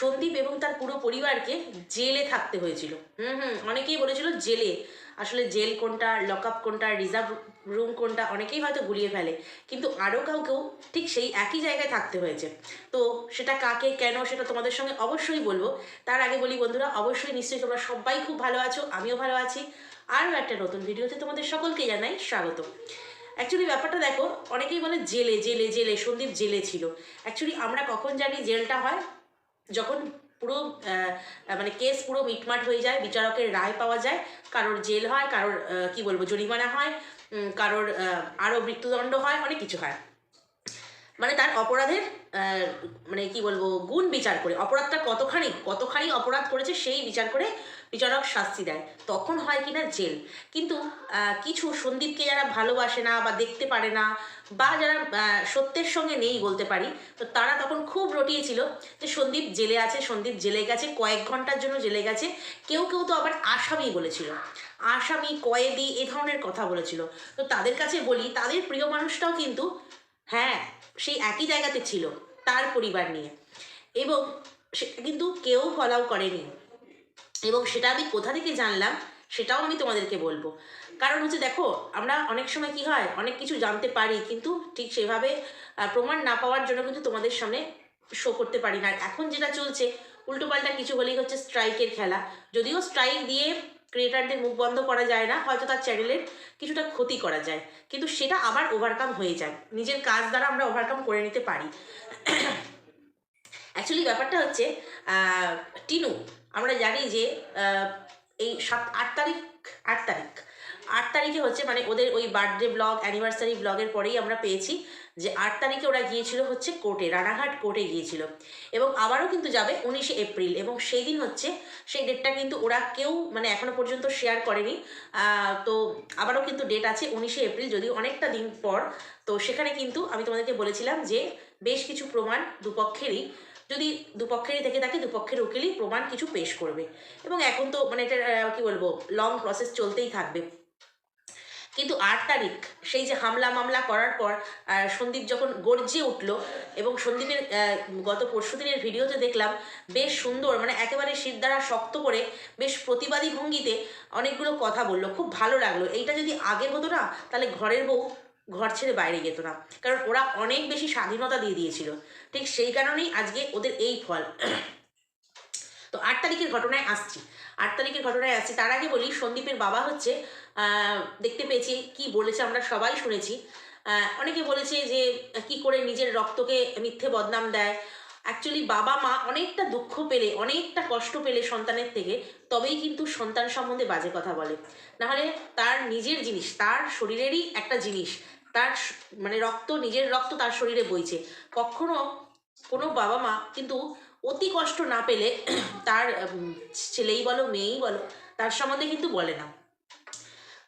সন্দীপ এবং তার পুরো পরিবারকে জেলে থাকতে হয়েছিল। হুম হুম, অনেকেই বলেছিল জেলে। আসলে জেল কোনটা লক আপ কোনটা, রিজার্ভ রুম কোনটা অনেকেই হয়তো গুলিয়ে ফেলে। কিন্তু আরও কাউকেও ঠিক সেই একই জায়গায় থাকতে হয়েছে। তো সেটা কাকে, কেন, সেটা তোমাদের সঙ্গে অবশ্যই বলব। তার আগে বলি বন্ধুরা, অবশ্যই নিশ্চয়ই তোমরা সবাই খুব ভালো আছো, আমিও ভালো আছি। আরও একটা নতুন ভিডিওতে তোমাদের সকলকে জানাই স্বাগত। অ্যাকচুয়ালি ব্যাপারটা দেখো, অনেকেই বলে জেলে জেলে জেলে, সন্দীপ জেলে ছিল। অ্যাকচুয়ালি আমরা কখন জানি জেলটা হয়? যখন পুরো মানে কেস পুরো মিটমাট হয়ে যায়, বিচারকের রায় পাওয়া যায়, কারোর জেল হয়, কারোর কি বলব, জরিমানা হয় কারোর আরও মৃত্যুদণ্ড হয়, অনেক কিছু হয়। মানে তার অপরাধের মানে কি বলব, গুণ বিচার করে, অপরাধটা কতখানি কতখানি অপরাধ করেছে, সেই বিচার করে বিচারক শাস্তি দেয়। তখন হয় কিনা জেল। কিন্তু কিছু সন্দীপকে যারা ভালোবাসে না বা দেখতে পারে না বা যারা সত্যের সঙ্গে নেই বলতে পারি, তো তারা তখন খুব রটিয়েছিল যে সন্দীপ জেলে আছে, সন্দীপ জেলে গেছে, কয়েক ঘণ্টার জন্য জেলে গেছে। কেউ কেউ তো আবার আসামি বলেছিল। আসামি, কয়েদি এ ধরনের কথা বলেছিল। তো তাদের কাছে বলি, তাদের প্রিয় মানুষটাও কিন্তু হ্যাঁ সেই একই জায়গাতে ছিল, তার পরিবার নিয়ে। এবং সেটা কিন্তু কেউ ফলাও করেনি। এবং সেটা আমি কোথা থেকে জানলাম, সেটাও আমি তোমাদেরকে বলব। কারণ হচ্ছে দেখো, আমরা অনেক সময় কি হয়, অনেক কিছু জানতে পারি, কিন্তু ঠিক সেভাবে প্রমাণ না পাওয়ার জন্য কিন্তু তোমাদের সামনে শো করতে পারি না। এখন যেটা চলছে উল্টোপাল্টা কিছু হলেই হচ্ছে স্ট্রাইকের খেলা। যদিও স্ট্রাইক দিয়ে ক্রিয়েটারদের মুখ বন্ধ করা যায় না, হয়তো তার চ্যানেলের কিছুটা ক্ষতি করা যায়। কিন্তু সেটা আবার ওভারকাম হয়ে যায়। নিজের কাজ দ্বারা আমরা ওভারকাম করে নিতে পারি। অ্যাকচুয়ালি ব্যাপারটা হচ্ছে টিনু আমরা জানি যে এই সাত, আট তারিখ আট তারিখ, আট তারিখে হচ্ছে মানে ওদের ওই বার্থডে ব্লগ অ্যানিভার্সারি ব্লগের পরেই আমরা পেয়েছি যে আট তারিখে ওরা গিয়েছিল হচ্ছে কোর্টে, রানাঘাট কোর্টে গিয়েছিল। এবং আবারও কিন্তু যাবে উনিশে এপ্রিল এবং সেই দিন হচ্ছে, সেই ডেটটা কিন্তু ওরা কেউ মানে এখনও পর্যন্ত শেয়ার করেনি। তো আবারও কিন্তু ডেট আছে উনিশে এপ্রিল, যদিও অনেকটা দিন পর। তো সেখানে কিন্তু আমি তোমাদেরকে বলেছিলাম যে, বেশ কিছু প্রমাণ দুপক্ষেরই যদি দুপক্ষেরই থেকে থাকে, দুপক্ষের উকিলই প্রমাণ কিছু পেশ করবে। এবং এখন তো মানে এটা কি বলব লং প্রসেস চলতেই থাকবে। কিন্তু আট তারিখ, সেই যে হামলা মামলা করার পর সন্দীপ যখন গর্জে উঠল এবং সন্দীপের গত পরশু দিনের ভিডিওতে দেখলাম, বেশ সুন্দর মানে একেবারে শির দ্বারা শক্ত করে বেশ প্রতিবাদী ভঙ্গিতে অনেকগুলো কথা বলল। খুব ভালো লাগল। এইটা যদি আগে হতো না, তাহলে ঘরের বউ ঘর ছেড়ে বাইরে যেত না। কারণ ওরা অনেক বেশি স্বাধীনতা দিয়ে দিয়েছিল। ঠিক সেই কারণেই আজকে ওদের এই ফল। তো আট তারিখের ঘটনায় আসছি। আট তারিখের ঘটনায় আসছি। তার আগে বলি, সন্দীপের বাবা হচ্ছে দেখতে পেয়েছি কি বলেছে আমরা সবাই শুনেছি। অনেকে বলেছে যে, কি করে নিজের রক্তকে মিথ্যে বদনাম দেয়। অ্যাকচুয়ালি বাবা মা অনেকটা দুঃখ পেলে, অনেকটা কষ্ট পেলে সন্তানের থেকে, তবেই কিন্তু সন্তান সম্বন্ধে বাজে কথা বলে। নাহলে তার নিজের জিনিস, তার শরীরেরই একটা জিনিস তার মানে রক্ত, নিজের রক্ত তার শরীরে বইছে। কখনো কোনো বাবা মা কিন্তু অতি কষ্ট না পেলে তার ছেলেই বলো, মেয়েই বলো, তার সম্বন্ধে কিন্তু বলে না।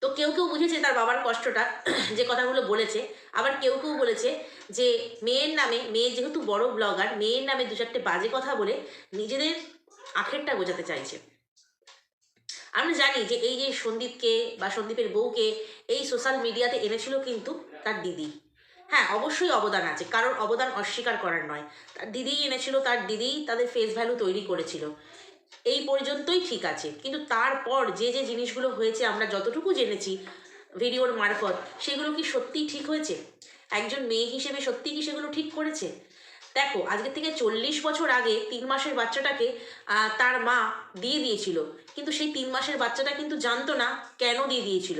তো কেউ কেউ বুঝেছে তার বাবার কষ্টটা, যে কথাগুলো বলেছে। আবার কেউ কেউ বলেছে যে, মেয়ের নামে, মেয়ে যেহেতু বড় ব্লগার মেয়ের নামে দু চারটে বাজে কথা বলে নিজেদের আখেরটা বোঝাতে চাইছে। আমরা জানি যে এই যে সন্দীপকে বা সন্দীপের বউকে এই সোশ্যাল মিডিয়াতে এনেছিল কিন্তু তার দিদি। হ্যাঁ অবশ্যই অবদান আছে কারোর অবদান অস্বীকার করার নয়। তার দিদিই এনেছিল, তার দিদিই তাদের ফেস ভ্যালু তৈরি করেছিল। এই পর্যন্তই ঠিক আছে, কিন্তু তারপর যে যে জিনিসগুলো হয়েছে, আমরা যতটুকু জেনেছি ভিডিওর মারফত, সেগুলো কি সত্যিই ঠিক হয়েছে? একজন মেয়ে হিসেবে সত্যিই কি সেগুলো ঠিক করেছে? দেখো, আজকে থেকে চল্লিশ বছর আগে তিন মাসের বাচ্চাটাকে তার মা দিয়ে দিয়েছিল। কিন্তু সেই তিন মাসের বাচ্চাটা কিন্তু জানতো না কেন দিয়ে দিয়েছিল।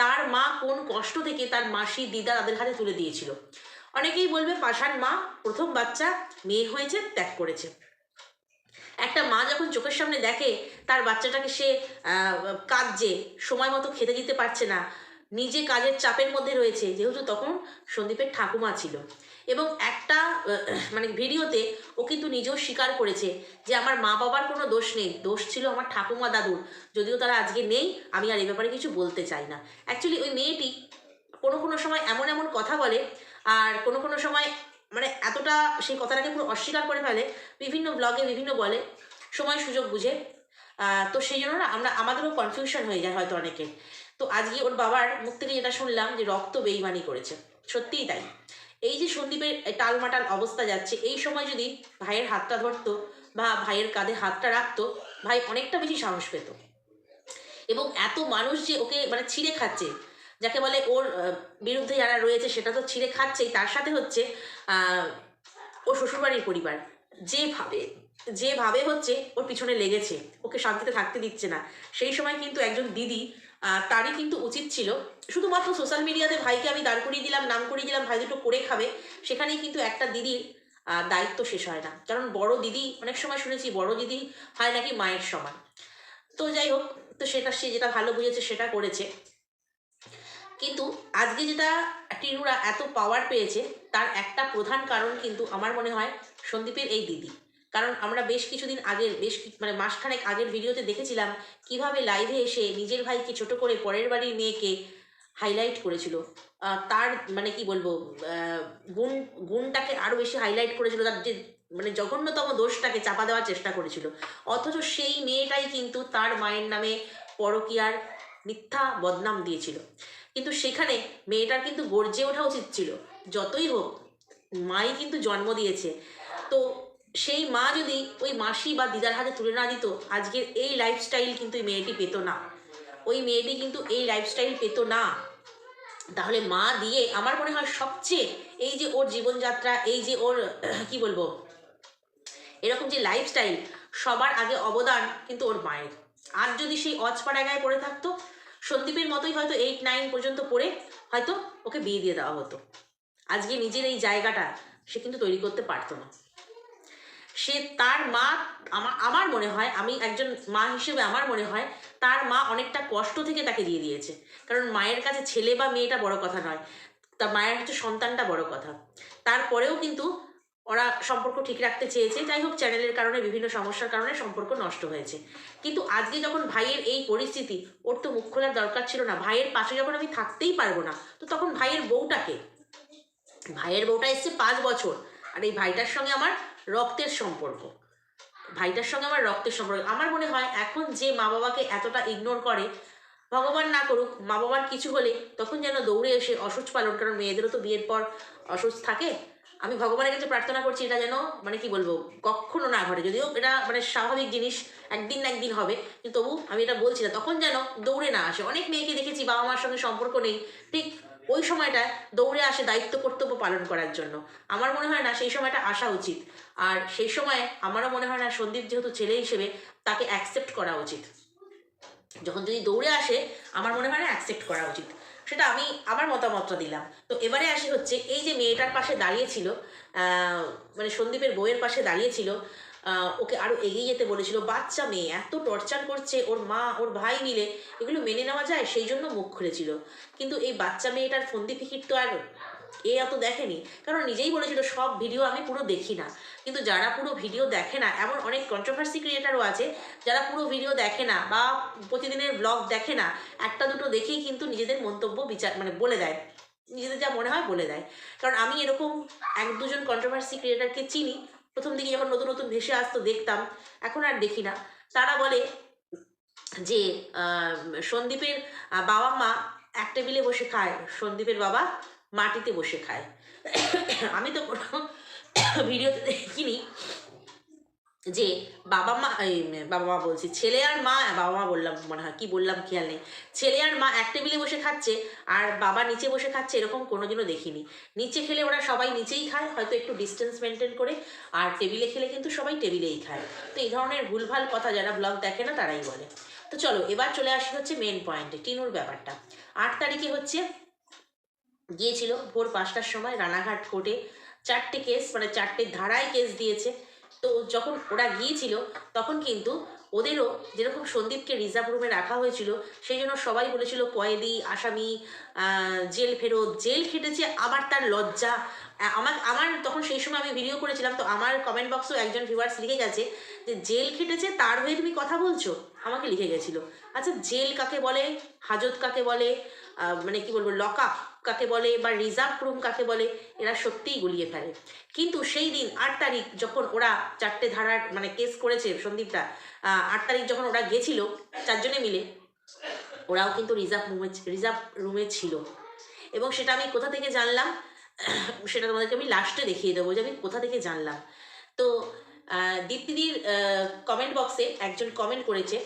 তার মা কোন কষ্ট থেকে তার মাসি দিদা তাদের হাতে তুলে দিয়েছিল। অনেকেই বলবে পাশান মা, প্রথম বাচ্চা, মেয়ে হয়েছে, ত্যাগ করেছে। একটা মা যখন চোখের সামনে দেখে তার বাচ্চাটাকে সে কাঁদছে, সময় মতো খেতে দিতে পারছে না নিজে কাজের চাপের মধ্যে রয়েছে, যেহেতু তখন সন্দীপের ঠাকুমা ছিল। এবং একটা মানে ভিডিওতে ও কিন্তু নিজেও স্বীকার করেছে যে আমার মা বাবার কোনো দোষ নেই, দোষ ছিল আমার ঠাকুমা দাদুর। যদিও তারা আজকে নেই, আমি আর এ ব্যাপারে কিছু বলতে চাই না। অ্যাকচুয়ালি ওই মেয়েটি কোনো কোনো সময় এমন এমন কথা বলে, আর কোনো কোনো সময় মানে এতটা সেই কথাটাকে পুরো অস্বীকার করে ফেলে, বিভিন্ন ব্লগে বিভিন্ন বলে, সময় সুযোগ বুঝে। তো সেই জন্য না আমরা, আমাদেরও কনফিউশন হয়ে যায় হয়তো অনেকে। তো আজকে ওর বাবার মুখ থেকে যেটা শুনলাম যে রক্ত বেইমানি করেছে, সত্যিই তাই। এই যে সন্দীপের টালমাটাল অবস্থা যাচ্ছে, এই সময় যদি ভাইয়ের হাতটা ধরতো বা ভাইয়ের কাঁধে হাতটা রাখতো, ভাই অনেকটা বেশি সাহস পেত। এবং এত মানুষ যে ওকে মানে ছিঁড়ে খাচ্ছে, যাকে বলে ওর বিরুদ্ধে যারা রয়েছে সেটা তো ছিঁড়ে খাচ্ছেই, তার সাথে হচ্ছে ওর শ্বশুরবাড়ির পরিবার। যেভাবে যেভাবে হচ্ছে ওর পিছনে লেগেছে, ওকে শান্তিতে থাকতে দিচ্ছে না। সেই সময় কিন্তু একজন দিদি তারই কিন্তু উচিত ছিল। শুধুমাত্র সোশ্যাল মিডিয়াতে ভাইকে আমি দাঁড় করিয়ে দিলাম, নাম করিয়ে দিলাম, ভাই দুটো করে খাবে, সেখানেই কিন্তু একটা দিদির দায়িত্ব শেষ হয় না। কারণ বড় দিদি, অনেক সময় শুনেছি বড় দিদি হয় নাকি মায়ের সমান। তো যাই হোক, তো সেটা সে যেটা ভালো বুঝেছে সেটা করেছে। কিন্তু আজকে যেটা টিনুরা এত পাওয়ার পেয়েছে, তার একটা প্রধান কারণ কিন্তু আমার মনে হয় সন্দীপের এই দিদি। কারণ আমরা বেশ কিছুদিন আগের, বেশ মানে মাসখানেক আগের ভিডিওতে দেখেছিলাম কীভাবে লাইভে এসে নিজের ভাইকে ছোট করে পরের বাড়ির মেয়েকে হাইলাইট করেছিল। তার মানে কি বলব গুণ, গুণটাকে আরও বেশি হাইলাইট করেছিল, তার যে মানে জঘন্যতম দোষটাকে চাপা দেওয়ার চেষ্টা করেছিল। অথচ সেই মেয়েটাই কিন্তু তার মায়ের নামে পরকীয়ার মিথ্যা বদনাম দিয়েছিল। কিন্তু সেখানে মেয়েটার কিন্তু গর্জে ওঠা উচিত ছিল। যতই হোক, মাই কিন্তু জন্ম দিয়েছে। তো সেই মা যদি ওই মাসি বা দিদার হাতে তুলে না দিত, আজকের এই লাইফস্টাইল কিন্তু এই মেয়েটি পেতো না। ওই মেয়েটি কিন্তু এই লাইফস্টাইল পেতো না। তাহলে মা দিয়ে আমার মনে হয় সবচেয়ে এই যে ওর জীবনযাত্রা, এই যে ওর, কি বলব, এরকম যে লাইফস্টাইল সবার আগে অবদান কিন্তু ওর মায়ের। আর যদি সেই অজপাড়া গায়ে পড়ে থাকতো, সন্দীপের মতোই হয়তো এইট নাইন পর্যন্ত পড়ে হয়তো ওকে বিয়ে দিয়ে দেওয়া হতো। আজকে নিজের এই জায়গাটা সে কিন্তু তৈরি করতে পারতো না। সে তার মা আমার আমার মনে হয়, আমি একজন মা হিসেবে আমার মনে হয়, তার মা অনেকটা কষ্ট থেকে তাকে দিয়ে দিয়েছে। কারণ মায়ের কাছে ছেলে বা মেয়েটা বড় কথা নয়, তার মায়ের হচ্ছে সন্তানটা বড় কথা। তারপরেও কিন্তু ওরা সম্পর্ক ঠিক রাখতে চেয়েছে, যাই হোক চ্যানেলের কারণে, বিভিন্ন সমস্যার কারণে সম্পর্ক নষ্ট হয়েছে। কিন্তু আজকে যখন ভাইয়ের এই পরিস্থিতি, ওর তো মুখ খোলার দরকার ছিল না। ভাইয়ের পাশে যখন আমি থাকতেই পারব না, তো তখন ভাইয়ের বউটাকে ভাইয়ের বউটা এসছে পাঁচ বছর। আর এই ভাইটার সঙ্গে আমার রক্তের সম্পর্ক। ভাইটার সঙ্গে আমার রক্তের সম্পর্ক। আমার মনে হয় এখন যে মা বাবাকে এতটা ইগনোর করে, ভগবান না করুক, মা বাবার কিছু হলে তখন যেন দৌড়ে এসে অসুচ পালন কারণ মেয়েদেরও তো বিয়ের পর অসুচ থাকে। আমি ভগবানের কাছে প্রার্থনা করছি এটা যেন মানে কি বলব, কখনো না ঘটে। যদিও এটা মানে স্বাভাবিক জিনিস, একদিন না একদিন হবে। কিন্তু তবু আমি এটা বলছি না, তখন যেন দৌড়ে না আসে। অনেক মেয়েকে দেখেছি বাবা মার সঙ্গে সম্পর্ক নেই। ঠিক ওই সময়টা দৌড়ে আসে দায়িত্ব কর্তব্য পালন করার জন্য। আমার মনে হয় না সেই সময়টা আসা উচিত। আর সেই সময় আমারও মনে হয় না সন্দীপ যেহেতু ছেলে হিসেবে তাকে অ্যাকসেপ্ট করা উচিত। যখন যদি দৌড়ে আসে, আমার মনে হয় না অ্যাকসেপ্ট করা উচিত। সেটা আমি আমার মতামতটা দিলাম। তো এবারে আসি হচ্ছে, এই যে মেয়েটার পাশে দাঁড়িয়েছিল মানে সন্দীপের বইয়ের পাশে দাঁড়িয়েছিল ওকে আরও এগিয়ে যেতে বলেছিল, বাচ্চা মেয়ে, এত টর্চার করছে, ওর মা, ওর ভাই মিলে, এগুলো মেনে নেওয়া যায়, সেই জন্য মুখ খুলেছিল। কিন্তু এই বাচ্চা মেয়েটার ফন্দি ফিকির তো আর এ অত দেখেনি। কারণ নিজেই বলেছিল, সব ভিডিও আমি পুরো দেখি না। কিন্তু যারা পুরো ভিডিও দেখে না, এমন অনেক কন্ট্রোভার্সি ক্রিয়েটারও আছে, যারা পুরো ভিডিও দেখে না বা প্রতিদিনের ব্লগ দেখে না, একটা দুটো দেখেই কিন্তু নিজেদের মন্তব্য বিচার মানে বলে দেয়। নিজেদের যা মনে হয় বলে দেয়। কারণ আমি এরকম এক দুজন কন্ট্রোভার্সি ক্রিয়েটারকে চিনি প্রথম দিকে যখন নতুন নতুন ভেসে আসতো দেখতাম, এখন আর দেখি না। তারা বলে যে সন্দীপের বাবা মা এক টেবিলে বসে খায়, সন্দীপের বাবা মাটিতে বসে খায়। আমি তো কোনো ভিডিওতে দেখিনি। যে বাবা মা, এই, বাবা মা বলছি, ছেলে আর মা, বাবা মা বললাম, মনে হয় কি বললাম, খেয়াল নেই। ছেলে আর মা এক টেবিলে বসে খাচ্ছে, আর বাবা নিচে বসে খাচ্ছে, এরকম কোনোদিনও দেখিনি। নিচে খেলে ওরা সবাই নিচেই খায়, হয়তো একটু ডিস্টেন্স মেনটেন করে, আর টেবিলে খেলে কিন্তু সবাই টেবিলেই খায়। তো এই ধরনের ভুলভাল কথা যারা ব্লগ দেখে না, তারাই বলে। তো চলো, এবার চলে আসি হচ্ছে মেন পয়েন্টে টিনুর ব্যাপারটা। আট তারিখে হচ্ছে, গিয়েছিল ভোর পাঁচটার সময় রানাঘাট কোর্টে চারটে কেস মানে চারটে ধারায় কেস দিয়েছে। তো যখন ওরা গিয়েছিল, তখন কিন্তু ওদেরও যেরকম সন্দীপকে রিজার্ভ রুমে রাখা হয়েছিল, সেই জন্য সবাই বলেছিল, কয়েদি, আসামি জেল ফেরত। জেল খেটেছে আবার তার লজ্জা। আমার আমার তখন সেই সময় আমি ভিডিও করেছিলাম, তো আমার কমেন্ট বক্সেও একজন ভিউয়ার্স লিখে গেছে যে, জেল খেটেছে, তার হয়ে তুমি কথা বলছো? আমাকে লিখে গেছিল। আচ্ছা জেল কাকে বলে? হাজত কাকে বলে? মানে কি বলব লক আপ কাকে বলে বা রিজার্ভ রুম কাকে বলে, এরা সত্যিই গুলিয়ে ফেলে। কিন্তু সেই দিন আট তারিখ যখন ওরা চারটে ধারার মানে কেস করেছে সন্দীপটা আট তারিখ যখন ওরা গেছিল, চারজনে মিলে, ওরাও কিন্তু রিজার্ভ রুমে রিজার্ভ রুমে ছিল। এবং সেটা আমি কোথা থেকে জানলাম, সেটা তোমাদেরকে আমি লাস্টে দেখিয়ে দেবো যে আমি কোথা থেকে জানলাম। তো দীপ্তিদির কমেন্ট বক্সে একজন কমেন্ট করেছে।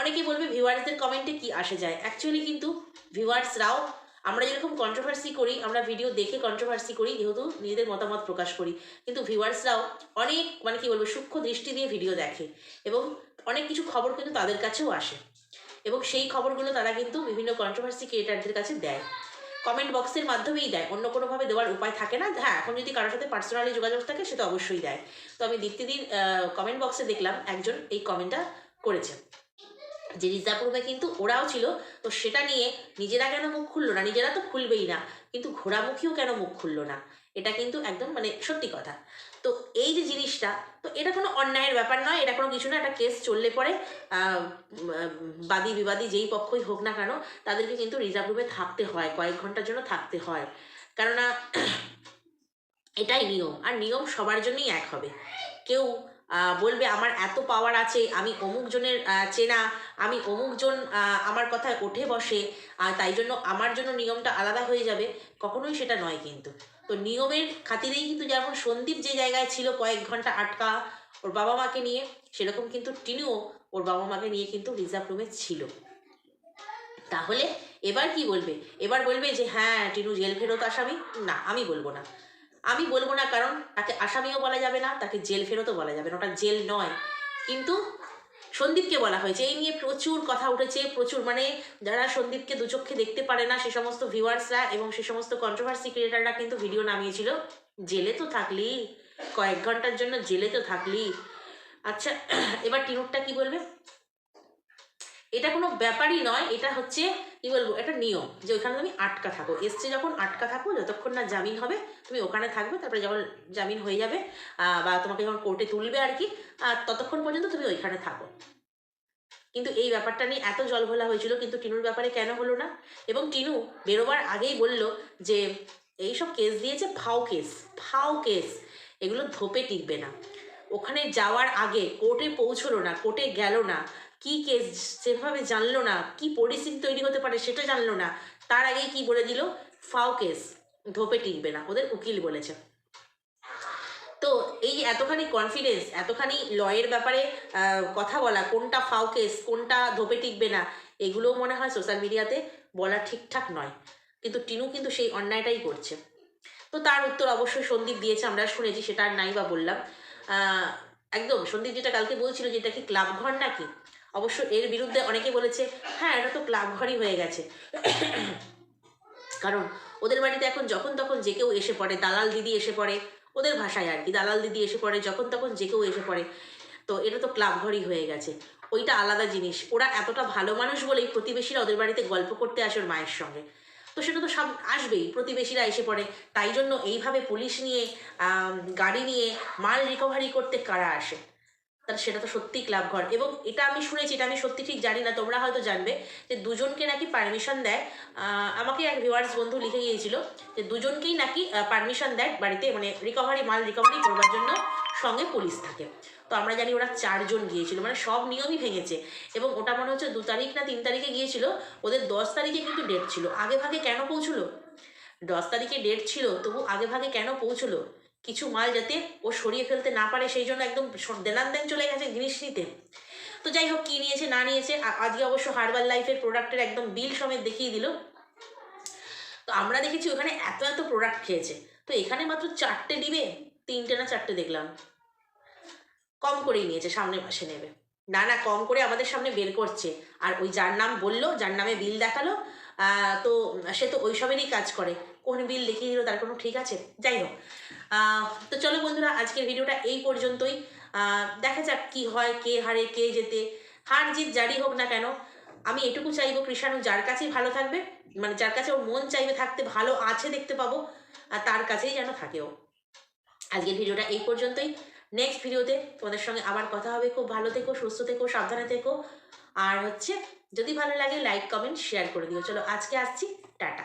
অনেকেই বলবে ভিউয়ার্সদের কমেন্টে কি আসে যায়? অ্যাকচুয়ালি কিন্তু ভিউয়ার্সরাও আমরা যেরকম কন্ট্রোভার্সি করি, আমরা ভিডিও দেখে কন্ট্রোভার্সি করি, যেহেতু নিজেদের মতামত প্রকাশ করি। কিন্তু ভিউয়ার্সরাও অনেক মানে কি বলব, সূক্ষ্ম দৃষ্টি দিয়ে ভিডিও দেখে এবং অনেক কিছু খবর কিন্তু তাদের কাছেও আসে। এবং সেই খবরগুলো তারা কিন্তু বিভিন্ন কন্ট্রোভার্সি ক্রিয়েটারদের কাছে দেয়। কমেন্ট বক্সের মাধ্যমেই দেয়। অন্য কোনোভাবে দেওয়ার উপায় থাকে না। হ্যাঁ এখন যদি কারোর সাথে পার্সোনালি যোগাযোগ থাকে সেটা অবশ্যই দেয়। তো আমি দীপ্তিদির কমেন্ট বক্সে দেখলাম একজন এই কমেন্টটা করেছে। যে রিজার্ভ রুমে কিন্তু ওরাও ছিল, তো সেটা নিয়ে নিজেরা কেন মুখ খুললো না? নিজেরা তো খুলবেই না, কিন্তু ঘোরামুখীও কেন মুখ খুললো না? এটা কিন্তু একদম মানে সত্যি কথা। তো এই যে জিনিসটা, তো এটা কোনো অন্যায়ের ব্যাপার নয়, এটা কোনো কিছু না, একটা কেস চললে পরে বাদী বিবাদী যেই পক্ষই হোক না কেন, তাদেরকে কিন্তু রিজার্ভ রুমে থাকতে হয়, কয়েক ঘণ্টার জন্য থাকতে হয়। কেননা, এটাই নিয়ম, আর নিয়ম সবার জন্যই এক হবে। কেউ বলবে, আমার এত পাওয়ার আছে, আমি অমুক জনের চেনা, আমি অমুক জন আমার কথায় ওঠে বসে তাই জন্য আমার জন্য নিয়মটা আলাদা হয়ে যাবে। কখনোই সেটা নয় কিন্তু। তো নিয়মের খাতিরেই কিন্তু যেমন সন্দীপ যে জায়গায় ছিল কয়েক ঘণ্টা আটকা ওর বাবা মাকে নিয়ে, সেরকম কিন্তু টিনুও ওর বাবা মাকে নিয়ে কিন্তু রিজার্ভ রুমে ছিল। তাহলে এবার কি বলবে? এবার বলবে যে হ্যাঁ টিনু জেল ফেরত আসামি? না, আমি বলব না। আমি বলব না কারণ তাকে আসামিও বলা যাবে না, তাকে জেল ফেরতও বলা যাবে না, ওটা জেল নয়। কিন্তু সন্দীপকে বলা হয়েছে, এই নিয়ে প্রচুর কথা উঠেছে, প্রচুর মানে যারা সন্দীপকে দু চোখে দেখতে পারে না, সে সমস্ত ভিউয়ার্সরা এবং সে সমস্ত কন্ট্রোভার্সি ক্রিয়েটাররা কিন্তু ভিডিও নামিয়েছিল। জেলে তো থাকলি, কয়েক ঘণ্টার জন্য জেলে তো থাকলি। আচ্ছা এবার টিনুরটা কি বলবে? এটা কোনো ব্যাপারই নয়, এটা হচ্ছে কি বলব এটা নিয়ম যে ওইখানে তুমি আটকা থাকো। এসছে যখন আটকা থাকো, যতক্ষণ না জামিন হবে, তুমি ওখানে থাকবে, তারপরে যখন জামিন হয়ে যাবে বা তোমাকে যখন কোর্টে তুলবে আর কি ততক্ষণ পর্যন্ত তুমি ওইখানে থাকো। কিন্তু এই ব্যাপারটা নিয়ে এত জলঘোলা হয়েছিল, কিন্তু টিনুর ব্যাপারে কেন হলো না? এবং টিনু বেরোবার আগেই বলল যে, এইসব কেস দিয়েছে ফাও কেস ফাও কেস, এগুলো ধোপে টিকবে না। ওখানে যাওয়ার আগে কোর্টে পৌঁছলো না, কোর্টে গেল না কি কেস সেভাবে জানলো না, কি পরিস্থিতি তৈরি হতে পারে সেটা জানলো না। তার আগেই কি বলে দিল? ফাও কেস, ধোপে টিকবে না, ওদের উকিল বলেছে। তো এই এতখানি কনফিডেন্স এতখানি লয়ের ব্যাপারে কথা বলা, কোনটা ফাও কেস, কোনটা ধোপে টিকবে না, এগুলোও মনে হয় সোশ্যাল মিডিয়াতে বলা ঠিকঠাক নয়। কিন্তু টিনু কিন্তু সেই অন্যায়টাই করছে। তো তার উত্তর অবশ্যই সন্দীপ দিয়েছে, আমরা শুনেছি, সেটা আর নাই বা বললাম। একদম, সন্দীপ যেটা কালকে বলছিল যে এটা কি ক্লাব ঘর নাকি? অবশ্য এর বিরুদ্ধে অনেকে বলেছে হ্যাঁ এটা তো ক্লাব ঘরই হয়ে গেছে। কারণ ওদের বাড়িতে এখন যখন তখন যে কেউ এসে পড়ে, দালাল দিদি এসে পড়ে, ওদের ভাষায় আর কি, দালাল দিদি এসে পড়ে, যখন তখন যে কেউ এসে পড়ে, তো এটা তো ক্লাব ঘরই হয়ে গেছে। ওইটা আলাদা জিনিস। ওরা এতটা ভালো মানুষ বলেই প্রতিবেশীরা ওদের বাড়িতে গল্প করতে আসে ওর মায়ের সঙ্গে। তো সেটা তো সব আসবেই, প্রতিবেশীরা এসে পড়ে। তাই জন্য এইভাবে পুলিশ নিয়ে গাড়ি নিয়ে মাল রিকভারি করতে কারা আসে? তাহলে সেটা তো সত্যিই ক্লাব ঘর এবং এটা আমি শুনেছি, এটা আমি সত্যি ঠিক জানি না, তোমরা হয়তো জানবে যে দুজনকে নাকি পারমিশন দেয় আমাকে এক ভিউয়ার্স বন্ধু লিখে গিয়েছিল যে দুজনকেই নাকি পারমিশন দেয় বাড়িতে মানে রিকভারি মাল রিকভারি করবার জন্য সঙ্গে পুলিশ থাকে। তো আমরা জানি ওরা চারজন গিয়েছিল মানে সব নিয়মই ভেঙেছে। এবং ওটা মনে হচ্ছে দু তারিখ না তিন তারিখে গিয়েছিল, ওদের দশ তারিখে কিন্তু ডেট ছিল। আগে ভাগে কেন পৌঁছলো? দশ তারিখে ডেট ছিল, তবু আগে ভাগে কেন পৌঁছলো? কিছু মাল যাতে ও সরিয়ে ফেলতে না পারে, সেই জন্য একদম দেনান দেন চলে গেছে জিনিস নিতে। তো যাই হোক, কী নিয়েছে না নিয়েছে আজকে অবশ্য হার্বাল লাইফের প্রোডাক্টের একদম বিল সমেত দেখিয়ে দিল। তো আমরা দেখেছি ওখানে এত এত প্রোডাক্ট খেয়েছে। তো এখানে মাত্র চারটে দিবে, তিনটে না চারটে দেখলাম। কম করেই নিয়েছে, সামনে মাসে নেবে। না না, কম করে আমাদের সামনে বের করছে। আর ওই যার নাম বলল, যার নামে বিল দেখাল তো সে তো ওই সবেরই কাজ করে। কোন বিল দেখিয়ে দিল, তার কোনো ঠিক আছে, যাই হোক। তো চলো বন্ধুরা, আজকের ভিডিওটা এই পর্যন্তই। দেখা যাক কি হয়, কে হারে, কে যেতে হার জিত জারি হোক না কেন, আমি এটুকু চাইব কৃষাণু যার কাছেই ভালো থাকবে মানে যার কাছে ওর মন চাইবে থাকতে ভালো আছে দেখতে পাবো, আর তার কাছেই যেন থাকে ও আজকের ভিডিওটা এই পর্যন্তই। নেক্সট ভিডিওতে তোমাদের সঙ্গে আবার কথা হবে। খুব ভালো থেকো, সুস্থ থেকো, সাবধানে থেকো। আর হচ্ছে, যদি ভালো লাগে লাইক কমেন্ট শেয়ার করে দিও। চলো, আজকে আসছি। টাটা।